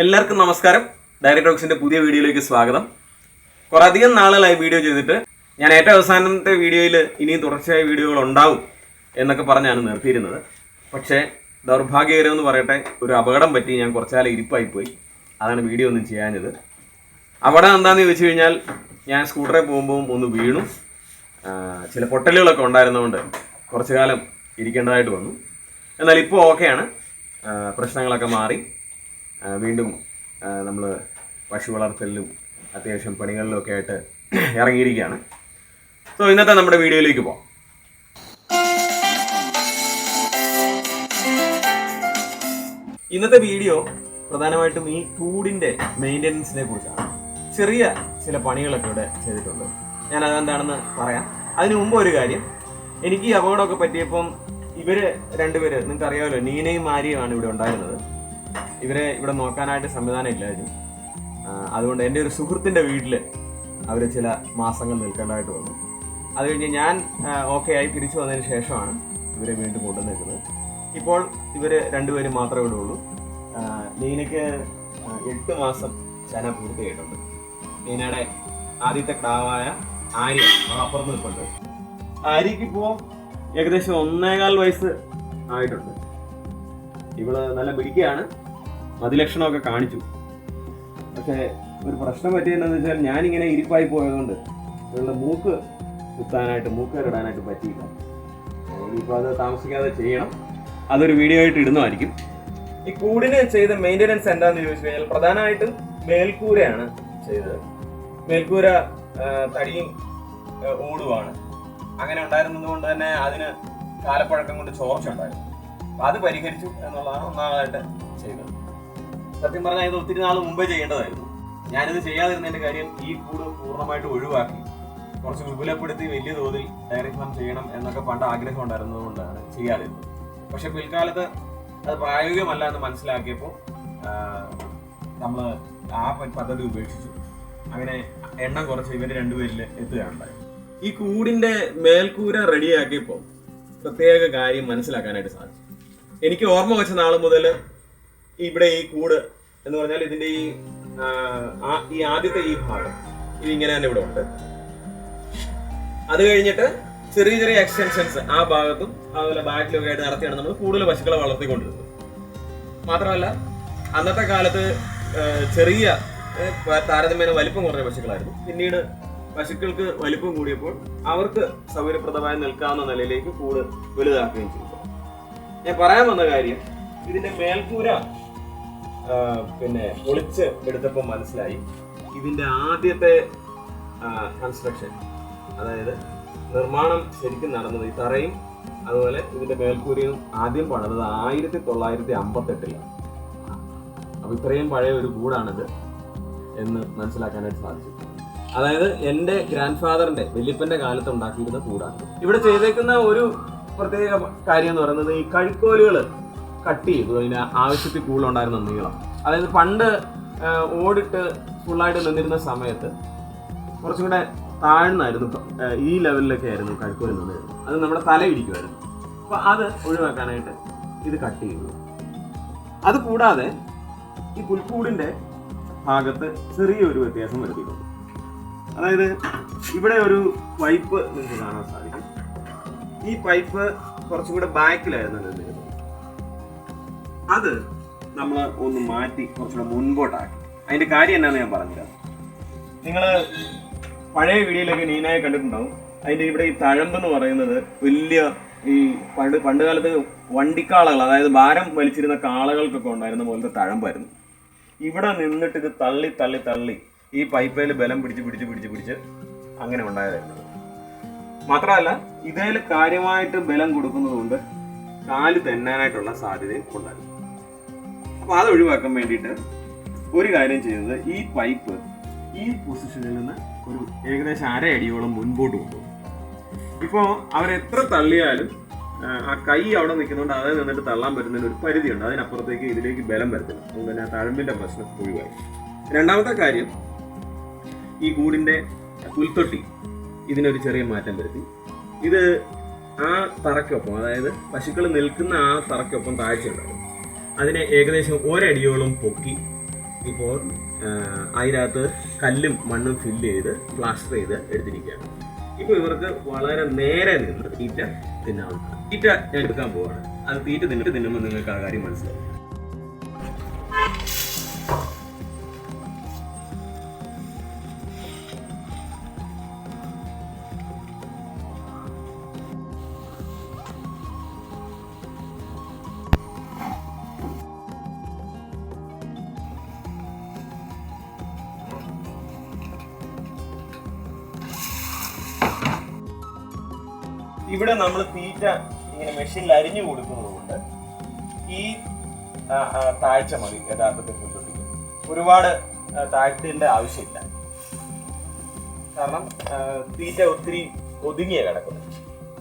എല്ലാവർക്കും നമസ്കാരം. ഡയറക്ട് ടോക്സിന്റെ പുതിയ വീഡിയോയിലേക്ക് സ്വാഗതം. കുറെ അധികം നാളുകളായി വീഡിയോ ചെയ്തിട്ട് ഞാൻ ഏറ്റവും അവസാനത്തെ വീഡിയോയിൽ ഇനിയും തുടർച്ചയായ വീഡിയോകൾ ഉണ്ടാവും എന്നൊക്കെ പറഞ്ഞാണ് നിർത്തിയിരുന്നത്. പക്ഷേ ദൗർഭാഗ്യകരം എന്ന് പറയട്ടെ ഒരു അപകടം പറ്റി ഞാൻ കുറച്ചാലം ഇരിപ്പായി പോയി അതാണ് വീഡിയോ ഒന്നും ചെയ്യാഞ്ഞത്. അപകടം എന്താണെന്ന് ചോദിച്ചു കഴിഞ്ഞാൽ ഞാൻ സ്കൂട്ടറിൽ പോകുമ്പോൾ ഒന്ന് വീണു. ചില പൊട്ടലുകളൊക്കെ ഉണ്ടായിരുന്നതുകൊണ്ട് കുറച്ചു കാലം ഇരിക്കേണ്ടതായിട്ട് വന്നു. എന്നാൽ ഇപ്പോൾ ഓക്കെയാണ്. പ്രശ്നങ്ങളൊക്കെ മാറി. വീണ്ടും നമ്മൾ പശു വളർത്തലിലും അത്യാവശ്യം പണികളിലും ഒക്കെ ആയിട്ട് ഇറങ്ങിയിരിക്കുകയാണ്. സോ ഇന്നത്തെ നമ്മുടെ വീഡിയോയിലേക്ക് പോകാം ഇന്നത്തെ വീഡിയോ പ്രധാനമായിട്ടും ഈ കൂടിന്റെ മെയിന്റെനൻസിനെ കുറിച്ചാണ്. ചെറിയ ചില പണികളൊക്കെ ഇവിടെ ചെയ്തിട്ടുണ്ട്. ഞാൻ അതെന്താണെന്ന് പറയാം. അതിനു മുമ്പ് ഒരു കാര്യം. എനിക്ക് ഈ അപകടമൊക്കെ പറ്റിയപ്പം ഇവർ രണ്ടുപേര് നിങ്ങൾക്ക് അറിയാമല്ലോ നീനയും മാരിയുമാണ് ഇവിടെ ഉണ്ടായിരുന്നത്. ഇവരെ ഇവിടെ നോക്കാനായിട്ട് സംവിധാനം ഇല്ലായിരുന്നു. അതുകൊണ്ട് എന്റെ ഒരു സുഹൃത്തിന്റെ വീട്ടിൽ അവർ ചില മാസങ്ങൾ നിൽക്കേണ്ടതായിട്ട് വന്നു. അത് കഴിഞ്ഞ് ഞാൻ ഓക്കെ ആയി തിരിച്ചു വന്നതിന് ശേഷമാണ് ഇവരെ വീണ്ടും കൊണ്ടുവന്നിരിക്കുന്നത് ഇപ്പോൾ ഇവർ രണ്ടുപേരും മാത്രമേ ഇവിടെ ഉള്ളൂ. നീനയ്ക്ക് എട്ട് മാസം ചന പൂർത്തിയായിട്ടുണ്ട്. നീനയുടെ ആദ്യത്തെ ക്ടാവായ ആര്യ അപ്പുറത്ത് നിൽപ്പുണ്ട്. ആര്യക്ക് ഇപ്പോൾ ഏകദേശം ഒന്നേകാൽ വയസ്സ് ആയിട്ടുണ്ട്. ഇവൾ നല്ല പിടിക്കുകയാണ് മതിലക്ഷണമൊക്കെ കാണിച്ചു. പക്ഷേ ഒരു പ്രശ്നം പറ്റിയെന്നു വെച്ചാൽ ഞാനിങ്ങനെ ഇരിപ്പായി പോയതുകൊണ്ട് ഇവളുടെ മൂക്ക് കുത്താനായിട്ട് മൂക്കേറിടാനായിട്ട് പറ്റിയില്ല. ഇനിയിപ്പോൾ അത് താമസിക്കാതെ ചെയ്യണം. അതൊരു വീഡിയോ ആയിട്ട് ഇടുന്നതായിരിക്കും. ഈ കൂടിന് ചെയ്ത മെയിന്റെനൻസ് എന്താണെന്ന് ചോദിച്ചു കഴിഞ്ഞാൽ പ്രധാനമായിട്ടും മേൽക്കൂരയാണ് ചെയ്തത്. മേൽക്കൂര തടിയും ഓടുവാണ്. അങ്ങനെ ഉണ്ടായിരുന്നത് കൊണ്ട് തന്നെ അതിന് കാലപ്പഴക്കം കൊണ്ട് ചോർച്ച ഉണ്ടായിരുന്നു. അത് പരിഹരിച്ചു എന്നുള്ളതാണ് ഒന്നാമതായിട്ട് ചെയ്തത്. സത്യം പറഞ്ഞാൽ ഇത് ഒത്തിരി നാൾ മുമ്പേ ചെയ്യേണ്ടതായിരുന്നു. ഞാനിത് ചെയ്യാതിരുന്നതിന്റെ കാര്യം ഈ കൂട് പൂർണമായിട്ട് ഒഴിവാക്കി. കുറച്ച് വിപുലപ്പെടുത്തി വലിയ തോതിൽ ഡയറി ഫാം ചെയ്യണം എന്നൊക്കെ പണ്ട് ആഗ്രഹം ഉണ്ടായിരുന്നതുകൊണ്ടാണ് ചെയ്യാതിരുന്നത്. പക്ഷെ പിൽക്കാലത്ത് അത് പ്രായോഗികമല്ല എന്ന് മനസ്സിലാക്കിയപ്പോൾ നമ്മൾ ആ പദ്ധതി ഉപേക്ഷിച്ചു. അങ്ങനെ എണ്ണം കുറച്ച് ഇവർ രണ്ടുപേരിൽ എത്തുകയുണ്ടായി. ഈ കൂടിന്റെ മേൽക്കൂര റെഡിയാക്കിയപ്പോൾ പ്രത്യേക കാര്യം മനസ്സിലാക്കാനായിട്ട് സാധിച്ചു. എനിക്ക് ഓർമ്മ വെച്ച നാൾ മുതൽ ഇവിടെ ഈ കൂട് എന്ന് പറഞ്ഞാൽ ഇതിന്റെ ഈ ഈ ആദ്യത്തെ ഈ ഭാഗം ഇത് ഇങ്ങനെ തന്നെ ഇവിടെ ഉണ്ട്. അത് കഴിഞ്ഞിട്ട് ചെറിയ ചെറിയ എക്സ്റ്റൻഷൻസ് ആ ഭാഗത്തും അതുപോലെ ബാക്കിലൊക്കെ ആയിട്ട് നടത്തിയാണ് നമ്മൾ കൂടുതൽ പശുക്കളെ വളർത്തിക്കൊണ്ടിരുന്നത്. മാത്രമല്ല അന്നത്തെ കാലത്ത് ചെറിയ താരതമ്യേന വലിപ്പം കുറഞ്ഞ പശുക്കളായിരുന്നു. പിന്നീട് പശുക്കൾക്ക് വലിപ്പം കൂടിയപ്പോൾ അവർക്ക് സൗകര്യപ്രദമായി നിൽക്കാവുന്ന നിലയിലേക്ക് കൂട് വലുതാക്കുകയും ചെയ്തു. ഞാൻ പറയാൻ വന്ന കാര്യം ഇതിന്റെ മേൽക്കൂര പിന്നെ ഒളിച്ച് എടുത്തപ്പോൾ മനസ്സിലായി. ഇതിന്റെ ആദ്യത്തെ കൺസ്ട്രക്ഷൻ അതായത് നിർമ്മാണം ശരിക്കും നടന്നത് ഈ തറയും അതുപോലെ ഇതിന്റെ മേൽക്കൂരയും ആദ്യം പണിതത് ആയിരത്തി തൊള്ളായിരത്തി അമ്പത്തെട്ടിലാണ് അപ്പോൾ ഇത്രയും പഴയ ഒരു കൂടാണിത് എന്ന് മനസ്സിലാക്കാനായിട്ട് സാധിച്ചു. അതായത് എന്റെ ഗ്രാൻഡ് ഫാദറിന്റെ വല്യപ്പന്റെ കാലത്ത് ഉണ്ടാക്കിയിരുന്ന കൂടാണ്. ഇവിടെ ചെയ്തേക്കുന്ന ഒരു പ്രത്യേക കാര്യം എന്ന് പറയുന്നത് ഈ കഴുക്കോലുകൾ കട്ട് ചെയ്തു. അതിന് ആവശ്യത്തിൽ കൂടുതലുണ്ടായിരുന്ന നീളം. അതായത് പണ്ട് ഓടിട്ട് ഫുള്ളായിട്ട് നിന്നിരുന്ന സമയത്ത് കുറച്ചും കൂടെ താഴ്ന്നായിരുന്നു. ഈ ലെവലിലൊക്കെ ആയിരുന്നു കഴുക്കോൽ നിന്നിരുന്നത് അത് നമ്മുടെ തല ഇടിക്കുമായിരുന്നു അപ്പോൾ അത് ഒഴിവാക്കാനായിട്ട് ഇത് കട്ട് അത് കൂടാതെ ഈ പുൽക്കൂടിന്റെ ഭാഗത്ത് ചെറിയൊരു വ്യത്യാസം വരുത്തിയിട്ടുണ്ട്. അതായത് ഇവിടെ ഒരു പൈപ്പ് നിങ്ങൾക്ക് കാണാൻ സാധിക്കും. ഈ പൈപ്പ് കുറച്ചും കൂടെ ബാക്കിലായിരുന്നു അത് നമ്മൾ ഒന്ന് മാറ്റി കുറച്ചുകൂടെ മുൻപോട്ടാക്കി. അതിന്റെ കാര്യം എന്നാന്ന് ഞാൻ പറഞ്ഞുതരാം നിങ്ങൾ പഴയ വീഡിയോയിലൊക്കെ നീനായി കണ്ടിട്ടുണ്ടാവും. അതിന്റെ ഇവിടെ ഈ തഴമ്പ് എന്ന് പറയുന്നത് വലിയ ഈ പണ്ട് പണ്ട് കാലത്ത് വണ്ടിക്കാളകൾ അതായത് ഭാരം വലിച്ചിരുന്ന കാളകൾക്കൊക്കെ ഉണ്ടായിരുന്ന പോലത്തെ തഴമ്പായിരുന്നു. ഇവിടെ നിന്നിട്ട് ഇത് തള്ളി തള്ളി തള്ളി ഈ പൈപ്പയിൽ ബലം പിടിച്ച് പിടിച്ച് പിടിച്ച് പിടിച്ച് അങ്ങനെ ഉണ്ടായതായിരുന്നു. മാത്രമല്ല ഇതേൽ കാര്യമായിട്ട് ബലം കൊടുക്കുന്നതുകൊണ്ട് കാൽ തെന്നാനായിട്ടുള്ള സാധ്യതയും ഉണ്ടായിരുന്നു. അപ്പൊ അത് ഒഴിവാക്കാൻ വേണ്ടിട്ട് ഒരു കാര്യം ചെയ്യുന്നത് ഈ പൈപ്പ് ഈ പൊസിഷനിൽ നിന്ന് ഒരു ഏകദേശം അര അടിയോളം മുൻപോട്ട് കൊണ്ടുപോകും. ഇപ്പോൾ അവരെത്ര തള്ളിയാലും ആ, കൈ അവിടെ നിൽക്കുന്നതുകൊണ്ട് അതിൽ നിന്നിട്ട് തള്ളാൻ പറ്റുന്നതിന് ഒരു പരിധിയുണ്ട്. അതിനപ്പുറത്തേക്ക് ഇതിലേക്ക് ബലം വരത്തില്ല. അതുകൊണ്ട് തന്നെ ആ തഴമ്പിന്റെ പ്രശ്നം ഒഴിവായി. രണ്ടാമത്തെ കാര്യം ഈ കൂടിന്റെ പുൽത്തൊട്ടി ഇതിനൊരു ചെറിയ മാറ്റം വരുത്തി. ഇത് ആ തറയ്ക്കൊപ്പം അതായത് പശുക്കൾ നിൽക്കുന്ന ആ തറയ്ക്കൊപ്പം താഴ്ചയുണ്ടാവും അതിനെ ഏകദേശം ഒരടിയോളം പൊക്കി ഇപ്പോൾ അതിനകത്ത് കല്ലും മണ്ണും ഫില്ല് ചെയ്ത് പ്ലാസ്റ്റർ ചെയ്ത് എടുത്തിരിക്കുകയാണ്. ഇപ്പോൾ ഇവർക്ക് വളരെ നേരെ നിന്ന് തീറ്റ തിന്നാവുന്നതാണ്. തീറ്റ ഞാൻ എടുക്കാൻ പോവാണ്. അത് തീറ്റ തിന്നിട്ട് തിന്നുമ്പോൾ നിങ്ങൾക്ക് ആ കാര്യം മനസ്സിലാവും. ഇവിടെ നമ്മൾ തീറ്റ ഇങ്ങനെ മെഷീനിൽ അരിഞ്ഞു കൊടുക്കുന്നത് കൊണ്ട് ഈ താഴ്ച മതി യഥാർത്ഥത്തിൽ കുട്ടിക്ക് ഒരുപാട് താഴ്ത്തേണ്ട ആവശ്യമില്ല. കാരണം തീറ്റ ഒത്തിരി ഒതുങ്ങിയ കിടക്കുന്നത്.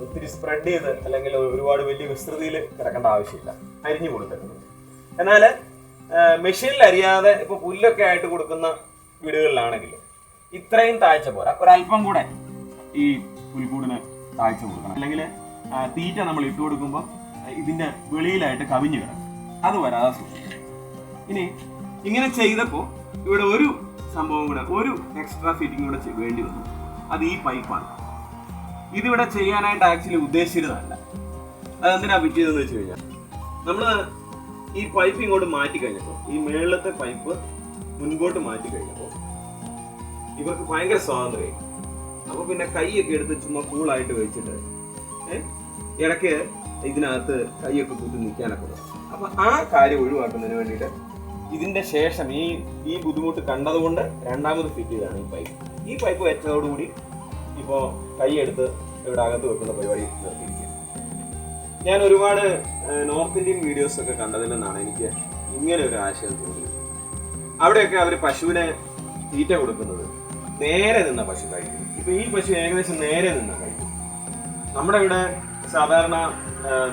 ഒത്തിരി സ്പ്രെഡ് ചെയ്ത് അല്ലെങ്കിൽ ഒരുപാട് വലിയ വിസ്തൃതിയിൽ കിടക്കേണ്ട ആവശ്യമില്ല. അരിഞ്ഞു കൊടുക്കുന്നത് എന്നാൽ മെഷീനിൽ അരിയാതെ ഇപ്പൊ പുല്ലൊക്കെ ആയിട്ട് കൊടുക്കുന്ന വീടുകളിലാണെങ്കിൽ ഇത്രയും താഴ്ച പോരാ. ഒരല്പം കൂടെ ഈ പുൽക്കൂടിന് താഴ്ച കൊടുക്കണം. അല്ലെങ്കിൽ തീറ്റ നമ്മൾ ഇട്ട് കൊടുക്കുമ്പോൾ ഇതിന്റെ വെളിയിലായിട്ട് കവിഞ്ഞു കിടക്കും. അത് വരാതെ സൂക്ഷിക്കണം. ഇനി ഇങ്ങനെ ചെയ്തപ്പോൾ ഇവിടെ ഒരു സംഭവം കൂടെ ഒരു എക്സ്ട്രാ ഫിറ്റിംഗ് കൂടെ വേണ്ടി വന്നു. അത് ഈ പൈപ്പാണ്. ഇതിവിടെ ചെയ്യാനായിട്ട് ആക്ച്വലി ഉദ്ദേശിച്ചിരുന്നതല്ല. അതെന്തിനാ പറ്റിയതെന്ന് വെച്ച് കഴിഞ്ഞാൽ നമ്മൾ ഈ പൈപ്പ് ഇങ്ങോട്ട് മാറ്റി കഴിഞ്ഞപ്പോൾ ഈ മേളിലത്തെ പൈപ്പ് മുൻപോട്ട് മാറ്റി കഴിഞ്ഞപ്പോൾ ഇവർക്ക് ഭയങ്കര സ്വാതന്ത്ര്യമായി അപ്പൊ പിന്നെ കൈയൊക്കെ എടുത്ത് ചുമ്മാ കൂളായിട്ട് വെച്ചിട്ട് ഇടയ്ക്ക് ഇതിനകത്ത് കൈയൊക്കെ കുത്തി നിൽക്കാനൊക്കെ അപ്പൊ ആ കാര്യം ഒഴിവാക്കുന്നതിന് വേണ്ടിയിട്ട് ഇതിന്റെ ശേഷം ഈ ഈ ബുദ്ധിമുട്ട് കണ്ടതുകൊണ്ട് രണ്ടാമത് ഫിറ്റ് ചെയ്താണ് ഈ പൈപ്പ് ഈ പൈപ്പ് വെച്ചതോടുകൂടി ഇപ്പോൾ കൈയെടുത്ത് ഇവിടെ അകത്ത് വെക്കുന്ന പരിപാടി നിർത്തിയിരിക്കുക ഞാൻ ഒരുപാട് നോർത്ത് ഇന്ത്യൻ വീഡിയോസ് ഒക്കെ കണ്ടതിൽ നിന്നാണ് എനിക്ക് ഇങ്ങനെ ഒരു ആശയം തോന്നിയത്. അവിടെയൊക്കെ അവർ പശുവിനെ തീറ്റ കൊടുക്കുന്നത്. നേരെ നിന്ന പശു കഴിക്കും. ഇപ്പൊ ഈ പശു ഏകദേശം നേരെ നിന്ന കഴിക്കും. നമ്മുടെ ഇവിടെ സാധാരണ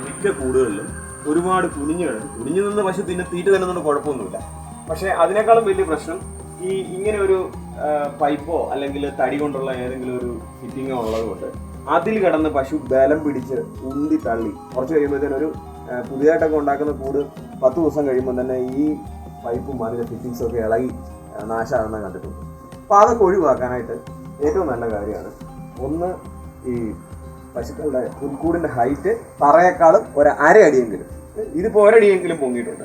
മിക്ക കൂടുകളിലും ഒരുപാട് കുനിഞ്ഞു കിടക്കും. കുനിഞ്ഞു നിന്ന് പശു തിന്നെ തീറ്റ തരുന്നതുകൊണ്ട് കുഴപ്പമൊന്നുമില്ല. പക്ഷെ അതിനേക്കാളും വലിയ പ്രശ്നം ഈ ഇങ്ങനെ ഒരു പൈപ്പോ അല്ലെങ്കിൽ തടി കൊണ്ടുള്ള ഏതെങ്കിലും ഒരു ഫിറ്റിങ്ങോ ഉള്ളത് കൊണ്ട് അതിൽ കിടന്ന് പശു ബലം പിടിച്ച് ഉന്തി തള്ളി. കുറച്ച് കഴിയുമ്പോഴത്തേനും ഒരു പുതിയതായിട്ടൊക്കെ ഉണ്ടാക്കുന്ന കൂട് പത്ത് ദിവസം കഴിയുമ്പോൾ തന്നെ ഈ പൈപ്പും അതിന്റെ ഫിറ്റിങ്സും ഒക്കെ ഇളകി നാശമാകുന്ന കണ്ടിട്ടുണ്ട്. അപ്പോൾ അതൊക്കെ ഒഴിവാക്കാനായിട്ട് ഏറ്റവും നല്ല കാര്യമാണ്. ഒന്ന് ഈ പശുക്കളുടെ പുൽക്കൂടിന്റെ ഹൈറ്റ് തറയേക്കാളും ഒരു അരയടിയെങ്കിലും ഇതിപ്പോൾ ഒരടിയെങ്കിലും പൊങ്ങിയിട്ടുണ്ട്.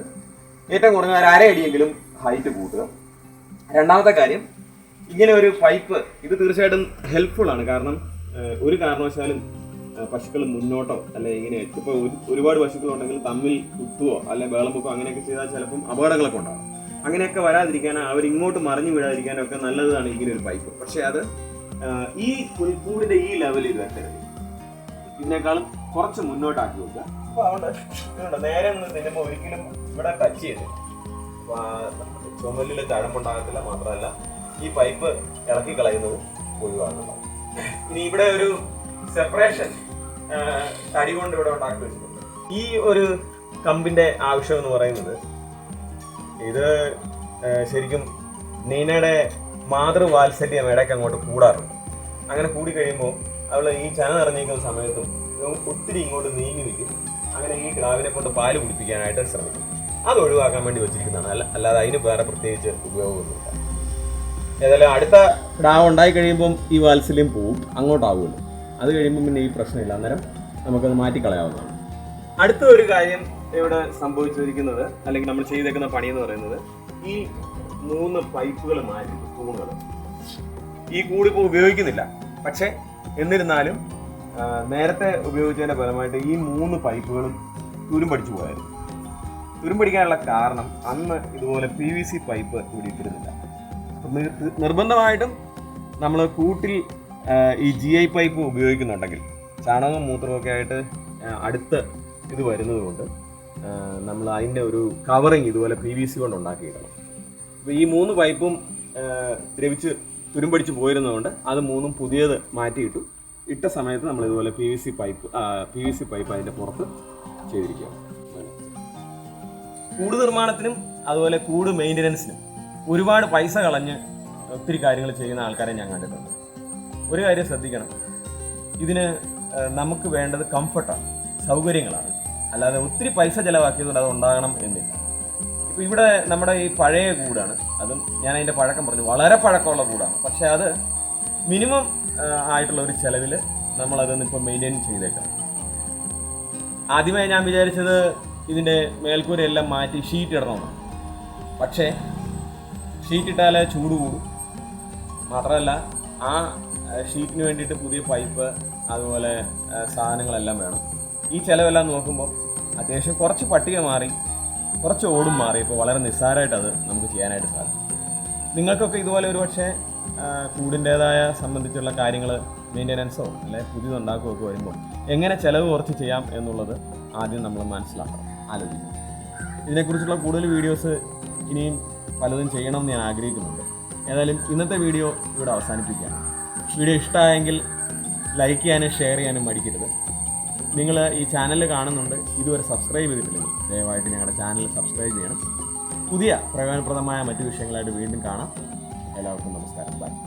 ഏറ്റവും കുറഞ്ഞ ഒരു അരയടിയെങ്കിലും ഹൈറ്റ് കൂട്ടുക. രണ്ടാമത്തെ കാര്യം ഇങ്ങനെ ഒരു പൈപ്പ് ഇത് തീർച്ചയായിട്ടും ഹെൽപ്ഫുൾ ആണ്. കാരണം ഒരു കാരണവശാലും പശുക്കൾ മുന്നോട്ടോ അല്ലെ ഇങ്ങനെ ഇപ്പോൾ ഒരുപാട് പശുക്കളുണ്ടെങ്കിൽ തമ്മിൽ കുത്തുവോ അല്ലെ വേളം അങ്ങനെയൊക്കെ ചെയ്താൽ ചിലപ്പം അപകടങ്ങളൊക്കെ ഉണ്ടാകും. അങ്ങനെയൊക്കെ വരാതിരിക്കാനോ അവർ ഇങ്ങോട്ട് മറിഞ്ഞു വീഴാതിരിക്കാനോ ഒക്കെ നല്ലതാണ് ഇങ്ങനെ ഒരു പൈപ്പ് പക്ഷെ അത് ഈ പുൽക്കൂടിന്റെ ഈ ലെവലിൽ വെക്കരുത് ഇതിനേക്കാളും കുറച്ച് മുന്നോട്ടാക്കി വെക്കുക. അപ്പോൾ ഇതുണ്ട്? നേരെ നിന്ന് ഒരിക്കലും ഇവിടെ ടച്ച് ചെയ്ത് ചുമലിൽ തഴമ്പുണ്ടാകത്തില്ല മാത്രമല്ല ഈ പൈപ്പ് ഇളക്കി കളയുന്നത് ഒഴിവാകുന്നതാണ് ഇനി ഇവിടെ ഒരു സെപ്പറേഷൻ തടി കൊണ്ട് ഇവിടെ ഉണ്ടാക്കി വെച്ചിട്ടുണ്ട്. ഈ ഒരു കമ്പിന്റെ ആവശ്യം എന്ന് പറയുന്നത് ഇത് ശരിക്കും നീനയുടെ മാതൃവാത്സല്യം ഇടയ്ക്ക് അങ്ങോട്ട് കൂടാറുണ്ട്. അങ്ങനെ കൂടി കഴിയുമ്പോൾ അവൾ ഈ ചന നിറഞ്ഞിരിക്കുന്ന സമയത്തും ഒത്തിരി ഇങ്ങോട്ട് നീങ്ങി നിൽക്കും. അങ്ങനെ ഈ കിടാവിനെ കൊണ്ട് പാൽ കുടിപ്പിക്കാനായിട്ട് ശ്രമിക്കും. അത് ഒഴിവാക്കാൻ വേണ്ടി വെച്ചിരിക്കുന്നതാണ്. അല്ല അല്ലാതെ അതിന് വേറെ പ്രത്യേകിച്ച് ഉപയോഗമൊന്നുമില്ല. ഏതായാലും അടുത്ത കിടാവ് ഉണ്ടായി കഴിയുമ്പം ഈ വാത്സല്യം പോവും. അങ്ങോട്ടാവുമല്ലോ. അത് കഴിയുമ്പോൾ പിന്നെ ഈ പ്രശ്നമില്ല. അന്നേരം നമുക്കത് മാറ്റിക്കളയാവുന്നതാണ്. അടുത്ത ഒരു കാര്യം ഇവിടെ സംഭവിച്ചിരിക്കുന്നത് അല്ലെങ്കിൽ നമ്മൾ ചെയ്തേക്കുന്ന പണി എന്ന് പറയുന്നത് ഈ മൂന്ന് പൈപ്പുകൾ മാറ്റി തൂണുകൾ. ഈ കൂടിപ്പോ ഉപയോഗിക്കുന്നില്ല. പക്ഷേ എന്നിരുന്നാലും നേരത്തെ ഉപയോഗിച്ചതിന്റെ ഫലമായിട്ട് ഈ മൂന്ന് പൈപ്പുകളും തുരുമ്പടിച്ചു പോയായിരുന്നു. തുരുമ്പടിക്കാനുള്ള കാരണം അന്ന് ഇതുപോലെ പി വി സി പൈപ്പ് അപ്പൊ നിർബന്ധമായിട്ടും നമ്മൾ കൂട്ടിൽ ഈ ജി ഐ പൈപ്പ് ഉപയോഗിക്കുന്നുണ്ടെങ്കിൽ ചാണകവും മൂത്രവും ഒക്കെ ആയിട്ട് അടുത്ത് ഇത് വരുന്നത് കൊണ്ട് നമ്മൾ അതിന്റെ ഒരു കവറിങ് ഇതുപോലെ പി വി സി കൊണ്ട് ഉണ്ടാക്കിയിടണം. അപ്പോൾ ഈ മൂന്ന് പൈപ്പും ദ്രവിച്ച് തുരുമ്പടിച്ച് പോയിരുന്നതുകൊണ്ട് അത് മൂന്നും പുതിയത് മാറ്റിയിട്ടു. ഇട്ട സമയത്ത് നമ്മൾ ഇതുപോലെ P V C pipe P V C pipe അതിന്റെ പുറത്ത് ചെയ്തിരിക്കുക കൂട് നിർമ്മാണത്തിനും അതുപോലെ കൂട് മെയിന്റനൻസിനും ഒരുപാട് പൈസ കളഞ്ഞ് ഒത്തിരി കാര്യങ്ങൾ ചെയ്യുന്ന ആൾക്കാരെ ഞാൻ കണ്ടിട്ടുണ്ട്. ഒരു കാര്യം ശ്രദ്ധിക്കണം. ഇതിന് നമുക്ക് വേണ്ടത് കംഫർട്ടാണ് സൗകര്യങ്ങളാണ്. അല്ലാതെ ഒത്തിരി പൈസ ചിലവാക്കിയതുകൊണ്ട് അത് ഉണ്ടാകണം എന്നില്ല. ഇപ്പം ഇവിടെ നമ്മുടെ ഈ പഴയ കൂടാണ്. അതും ഞാൻ അതിന്റെ പഴക്കം പറഞ്ഞു. വളരെ പഴക്കമുള്ള കൂടാണ്. പക്ഷേ അത് മിനിമം ആയിട്ടുള്ള ഒരു ചിലവിൽ നമ്മൾ ഇപ്പോൾ ഇപ്പൊ മെയിന്റെയിൻ ചെയ്തേക്കാം ആദ്യമായി ഞാൻ വിചാരിച്ചത് ഇതിന്റെ മേൽക്കൂരയെല്ലാം മാറ്റി ഷീറ്റ് ഇടണമെന്നാണ് പക്ഷേ ഷീറ്റ് ഇട്ടാലേ ചൂട് കൂടും. മാത്രമല്ല ആ, ഷീറ്റിന് വേണ്ടിയിട്ട് പുതിയ പൈപ്പ് അതുപോലെ സാധനങ്ങളെല്ലാം വേണം. ഈ ചിലവെല്ലാം നോക്കുമ്പോൾ അത്യാവശ്യം കുറച്ച് പട്ടിക മാറി കുറച്ച് ഓടും മാറി. ഇപ്പോൾ വളരെ നിസ്സാരമായിട്ട് അത് നമുക്ക് ചെയ്യാനായിട്ട് സാധിക്കും നിങ്ങൾക്കൊക്കെ ഇതുപോലെ ഒരു പക്ഷേ കൂടിന്റേതായ സംബന്ധിച്ചുള്ള കാര്യങ്ങൾ മെയിന്റനൻസോ അല്ലെ പുതിയതുണ്ടാക്കുകയോ ഒക്കെ വരുമ്പോൾ എങ്ങനെ ചിലവ് കുറച്ച് ചെയ്യാം എന്നുള്ളത് ആദ്യം നമ്മൾ മനസ്സിലാക്കണം ആലോചിക്കണം. ഇതിനെക്കുറിച്ചുള്ള കൂടുതൽ വീഡിയോസ് ഇനിയും പലതും ചെയ്യണം എന്ന് ഞാൻ ആഗ്രഹിക്കുന്നുണ്ട്. ഏതായാലും ഇന്നത്തെ വീഡിയോ ഇവിടെ അവസാനിപ്പിക്കുകയാണ്. വീഡിയോ ഇഷ്ടമായെങ്കിൽ ലൈക്ക് ചെയ്യാനും ഷെയർ ചെയ്യാനും മടിക്കരുത്. നിങ്ങൾ ഈ ചാനൽ കാണുന്നുണ്ട് ഇതുവരെ സബ്സ്ക്രൈബ് ചെയ്തിട്ടില്ലെങ്കിൽ ദയവായിട്ട് ഞങ്ങളുടെ ചാനൽ സബ്സ്ക്രൈബ് ചെയ്യണം. പുതിയ പ്രയോജനപ്രദമായ മറ്റു വിഷയങ്ങളായിട്ട് വീണ്ടും കാണാം. എല്ലാവർക്കും നമസ്കാരം. ബൈ